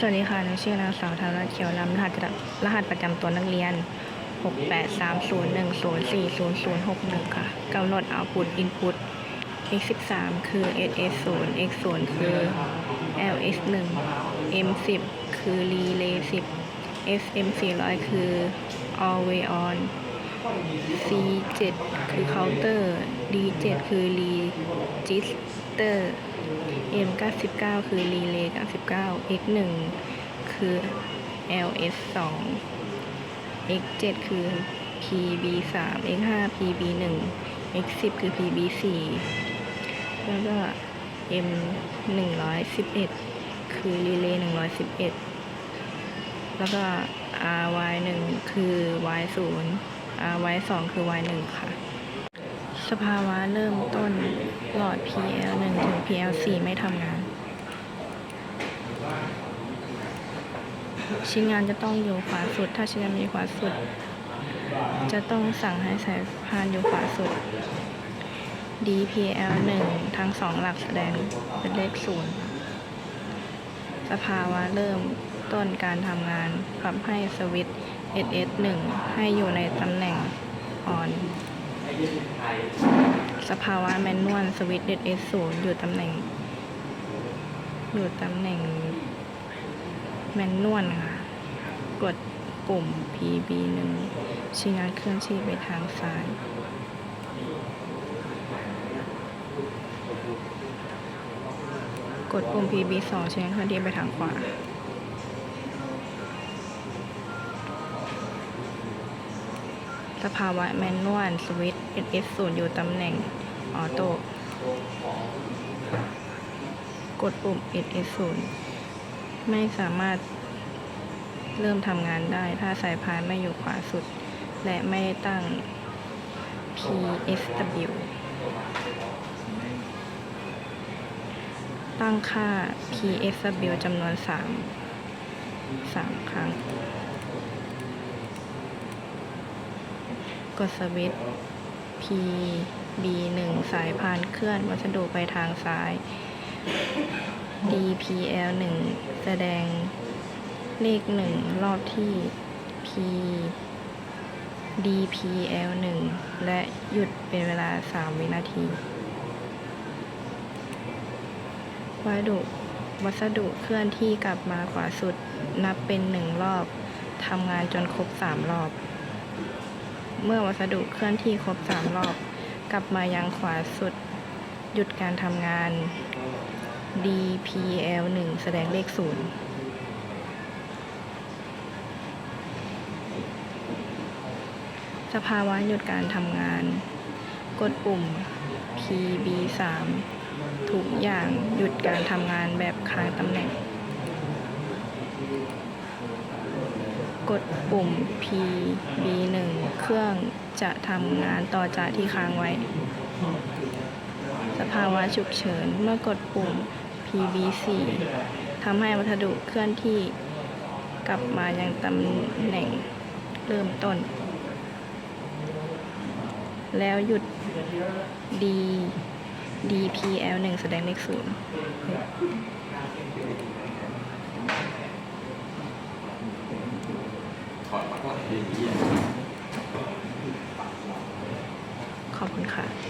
สวัสดีค่ะหนูชื่อนางสาวธารเขียวลำรหัสระรหัสประจำตัวนักเรียน 68301040061 ค่ะ กำหนด output input x 13คือ ss 0 x 0คือ ls 1 m 10คือ relay 10 sm 400คือ always on c 7คือ counter d 7คือ register m 99 คือ relay 99 x 1 คือ ls 2 x 7 คือ pb 3 x 5 pb 1 x 10 คือ pb 4 แล้วก็ m 111 คือ relay 111 แล้วก็ ry 1 คือ y 0 ry 2 คือ y 1 ค่ะ สภาวะเริ่มต้นหลอด PL 1ถึง PL 4ไม่ทำงาน ชิ้นงานจะต้องอยู่ขวาสุด ถ้าชิ้นงานมีขวาสุด จะต้องสั่งให้สายพานอยู่ขวาสุด DPL 1ทั้งสองหลักแสดงเป็นเลขศูนย์สภาวะเริ่มต้นการทำงานปรับให้สวิตช์ SS 1 ให้อยู่ในตำแหน่ง on สภาวะแมนนวลสวิตช์ SS 0อยู่ตำแหน่ง อยู่ตำแหน่ง แมนนวลค่ะ กดปุ่ม PB 1ชี้งานเคลื่อนที่ไปทางซ้ายกดปุ่ม PB 2ชี้งานเคลื่อนที่ไปทางขวา สภาวะแมนนวลสวิตช์ SS 0 อยู่ตำแหน่งออโต้กดปุ่ม SS 0 ไม่สามารถเริ่มทำงานได้ ถ้าสายพานไม่อยู่ขวาสุด และไม่ได้ตั้ง PSW ตั้งค่า PSW จำนวน 3 3 ครั้ง กดสวิตช์ PB 1 สายพานเคลื่อนวัสดุไปทางซ้าย DPL 1 แสดงเลข 1 รอบที่ P DPL 1 และหยุดเป็นเวลา 3 วินาที วัสดุวัสดุเคลื่อนที่กลับมาขวาสุดนับเป็น 1 รอบทำงานจนครบ 3 รอบ เมื่อวัสดุเคลื่อนที่ครบ 3 รอบ กลับมายังขวาสุด หยุดการทำงาน DPL 1 แสดงเลข 0สภาวะหยุดการทำงาน กดปุ่ม PB 3 ทุกอย่างหยุดการทำงานแบบค้างตำแหน่ง กดปุ่ม PB 1 เครื่องจะทำงานต่อจากที่ค้างไว้ สภาวะฉุกเฉิน เมื่อกดปุ่ม PB 4 ทำให้วัสดุเคลื่อนที่กลับมายังตำแหน่งเริ่มต้น แล้วหยุด D DPL 1 แสดงเลขศูนย์่อนมาก็ดีขอบคุณค่ะ